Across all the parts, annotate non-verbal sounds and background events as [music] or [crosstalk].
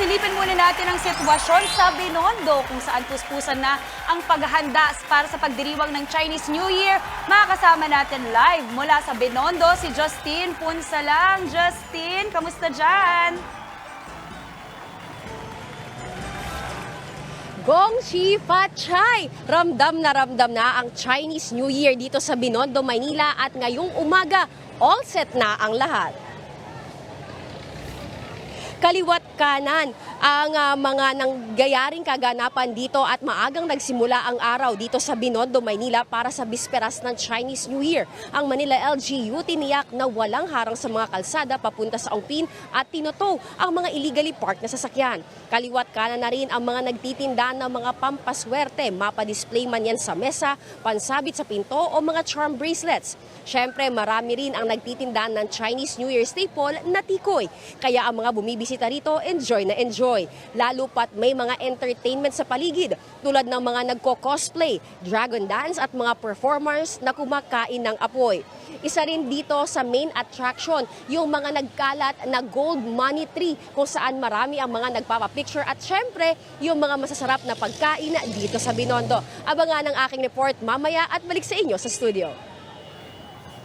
silipin muna natin ang sitwasyon sa Binondo kung saan puspusan na ang paghahanda para sa pagdiriwang ng Chinese New Year. Makakasama natin live mula sa Binondo si Justin Punsalang. Justin, kamusta dyan? Gong Shi Fa Chai! Ramdam na ramdam na ang Chinese New Year dito sa Binondo, Maynila at ngayong umaga, all set na ang lahat. Kaliwat kanan ang ah, mga nanggayaring kaganapan dito at maagang nagsimula ang araw dito sa Binondo, Maynila para sa bisperas ng Chinese New Year. Ang Manila LGU tiniyak na walang harang sa mga kalsada papunta sa Ongpin at tinotow ang mga illegally parked na sasakyan. Kaliwat kanan na rin ang mga nagtitinda ng mga pampaswerte, mapa-display man yan sa mesa, pansabit sa pinto o mga charm bracelets. Siyempre, marami rin ang nagtitinda ng Chinese New Year staple na tikoy. Kaya ang mga bumibisita rito, enjoy na enjoy. Lalo pat may mga entertainment sa paligid tulad ng mga nagko-cosplay, dragon dance at mga performers na kumakain ng apoy. Isa rin dito sa main attraction, yung mga nagkalat na gold money tree kung saan marami ang mga nagpapapicture at syempre yung mga masasarap na pagkain dito sa Binondo. Abangan ang aking report mamaya at balik sa inyo sa studio.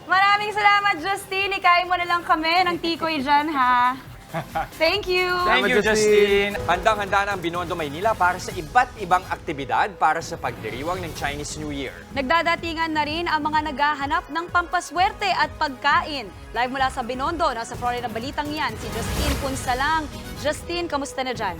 Maraming salamat, Justin. Ikain mo na lang kami ng tikoy dyan, ha? Thank you. Thank Salamat, you, Justin. Justin. Handang-handa na ang Binondo, Maynila para sa iba't ibang aktibidad para sa pagdiriwang ng Chinese New Year. Nagdadatingan na rin ang mga naghahanap ng pampaswerte at pagkain. Live mula sa Binondo, nasa Florida Balitang yan, si Justin Punsalang. Justin, kamusta na dyan?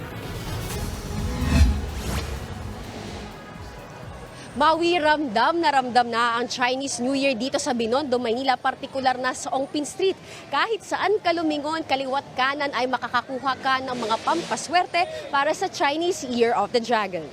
Mawi ramdam na ramdam na ang Chinese New Year dito sa Binondo, Maynila, partikular na sa Ongpin Street. Kahit saan ka lumingon, kaliwat kanan ay makakakuha ka ng mga pampaswerte para sa Chinese Year of the Dragon.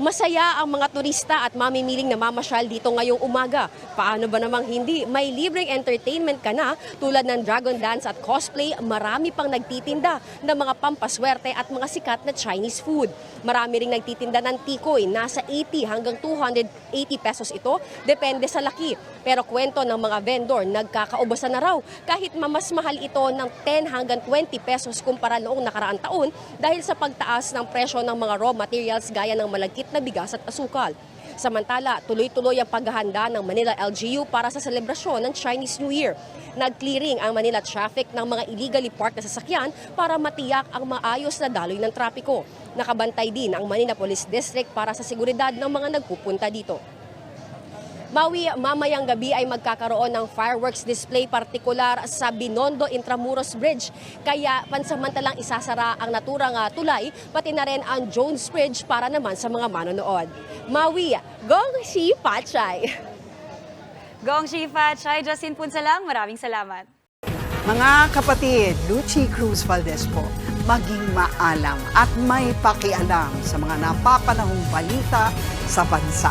Masaya ang mga turista at mamimiling namamasyal dito ngayong umaga. Paano ba namang hindi? May libreng entertainment ka na tulad ng dragon dance at cosplay, marami pang nagtitinda ng mga pampaswerte at mga sikat na Chinese food. Marami ring nagtitinda ng tikoy, nasa 80 hanggang 280 pesos ito, depende sa laki. Pero kwento ng mga vendor, nagkakaubasan na raw kahit mamas mahal ito ng 10 hanggang 20 pesos kumpara noong nakaraang taon dahil sa pagtaas ng presyo ng mga raw materials gaya ng malagkit na bigas at asukal. Samantala, tuloy-tuloy ang paghahanda ng Manila LGU para sa selebrasyon ng Chinese New Year. Nag-clearing ang Manila traffic ng mga illegally parked na sasakyan para matiyak ang maayos na daloy ng trapiko. Nakabantay din ang Manila Police District para sa seguridad ng mga nagpupunta dito. Mawi, mamayang gabi ay magkakaroon ng fireworks display partikular sa Binondo Intramuros Bridge. Kaya pansamantalang isasara ang naturang ah, tulay, pati na rin ang Jones Bridge para naman sa mga manonood. Mawi, gong si Pachay! [laughs] Gong Shifa, Chai, Justin Punsalang, maraming salamat. Mga kapatid, Lucy Cruz Valdez po, maging maalam at may pakialam sa mga napapanahong balita sa bansa.